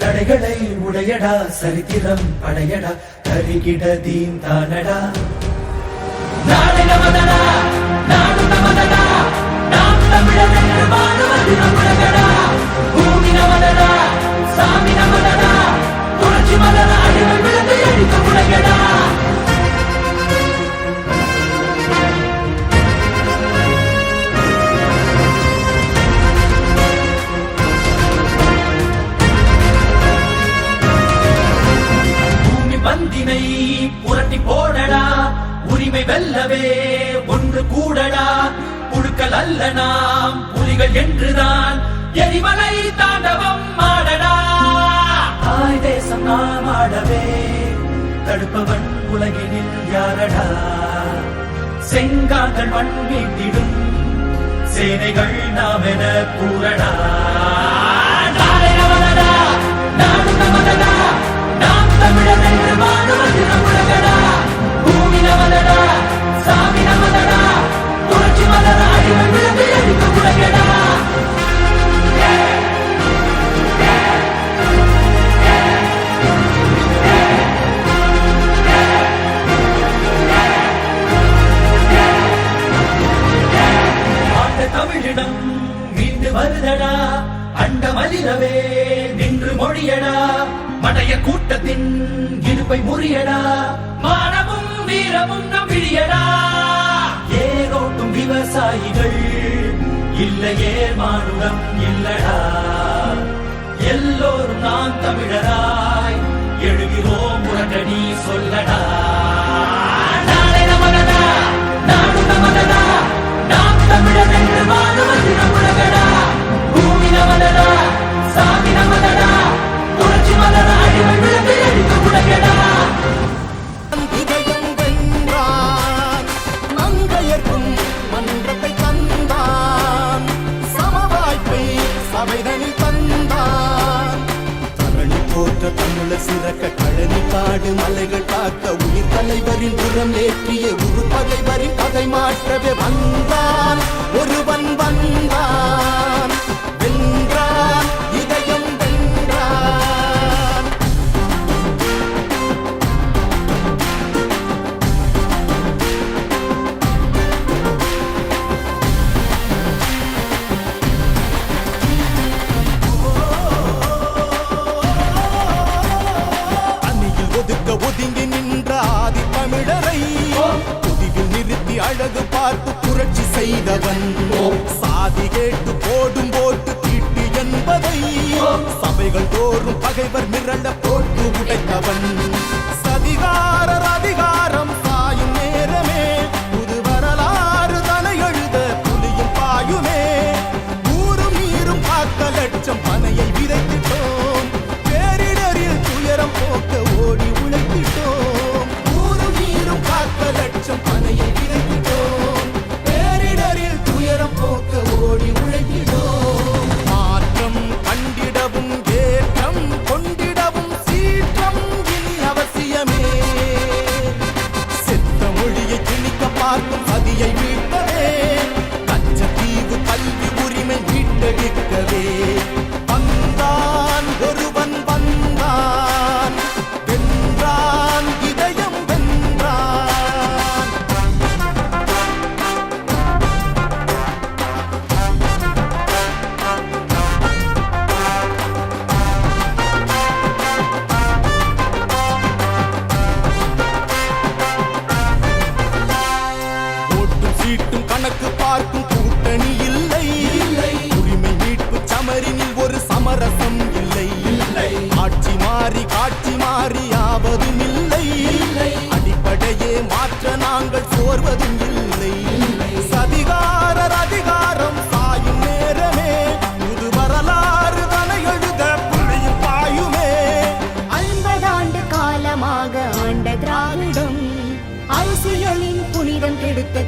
தடைகளை உடையடா சரித்திரம் படையடா தருகிட தீன் தானடா. நாடு நமதடா நாடு நமதடா நாம் தமிழர் என்று வாழுவது நம்முடையடா பூமி நாம் புலிகள் என்றுதான். எரிமலை தாண்டவம் ஆடடா. தாய் தேசம் நாம் ஆடவே. தடுப்பவன் உலகினில் யாரடா? செங்காந்தள் மண் மீட்டிடும் சேனைகள் நாம் என கூறடா. மடைய கூட்டத்தின் இருப்பை முறியடா. மானமும் வீரமும் நம் விழியடா ஏரோட்டும் விவசாயிகள் இல்லையே மானுடம் இல்லடா. எல்லோரும் நாம் தமிழராய் எழுகிறோம் உறக்கடி சொல்லடா. போற்ற சிறக்க கழனி காடு மலைகள் காக்க உயிர் தலைவரின் புறம் ஏற்றிய உரு பகைவரின் கதை மாற்றவே வந்த ஒதுக்க ஒதுங்கி நின்ற ஆதி தமிழரை புதிவில் நிறுத்தி அழகு பார்த்து புரட்சி செய்தவன். சாதி கேட்டு போடும் போட்டு தீட்டு என்பதை. சபைகள் தோறும் பகைவர் மிரள போட்டு உடைத்தவன்.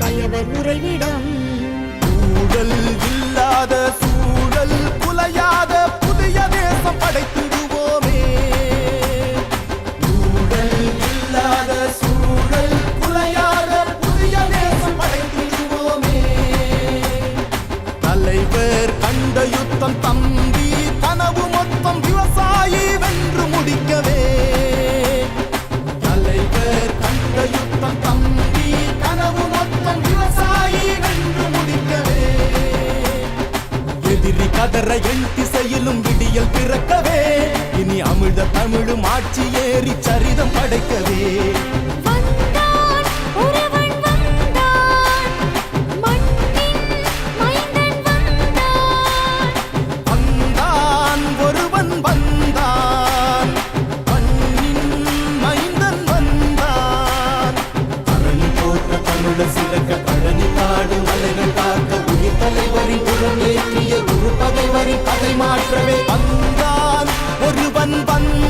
கயவர் உறைவிடம். ஊழல் இல்லாத சூழல் புலையாத புதிய தேசம் படைத்திடுவோமே. ஊழல் இல்லாத சூழல் குலையாத புதிய தேசம் படைத்திடுவோமே. தலைவர் கண்ட யுத்தம் தம்பி கனவு கதற என் திசையிலும் விடியல் பிறக்கவே. இனி அமிழ்த தமிழும் ஆட்சி ஏறி சரிதம் படைக்கவே. வந்தான் ஒருவன் வந்தான். மண்ணின் மைந்தன் வந்தான். வந்தான் ஒருவன் வந்தான். மண்ணின் மைந்தன் வந்தான். பழனி போற்ற தமிழ சிறக்க பழனி காடு மலைகள் காக்க உயிர் தலைவரின் குரம் ஏற்றிய மாற்றவே வந்தான். ஒருவன் வந்தான்.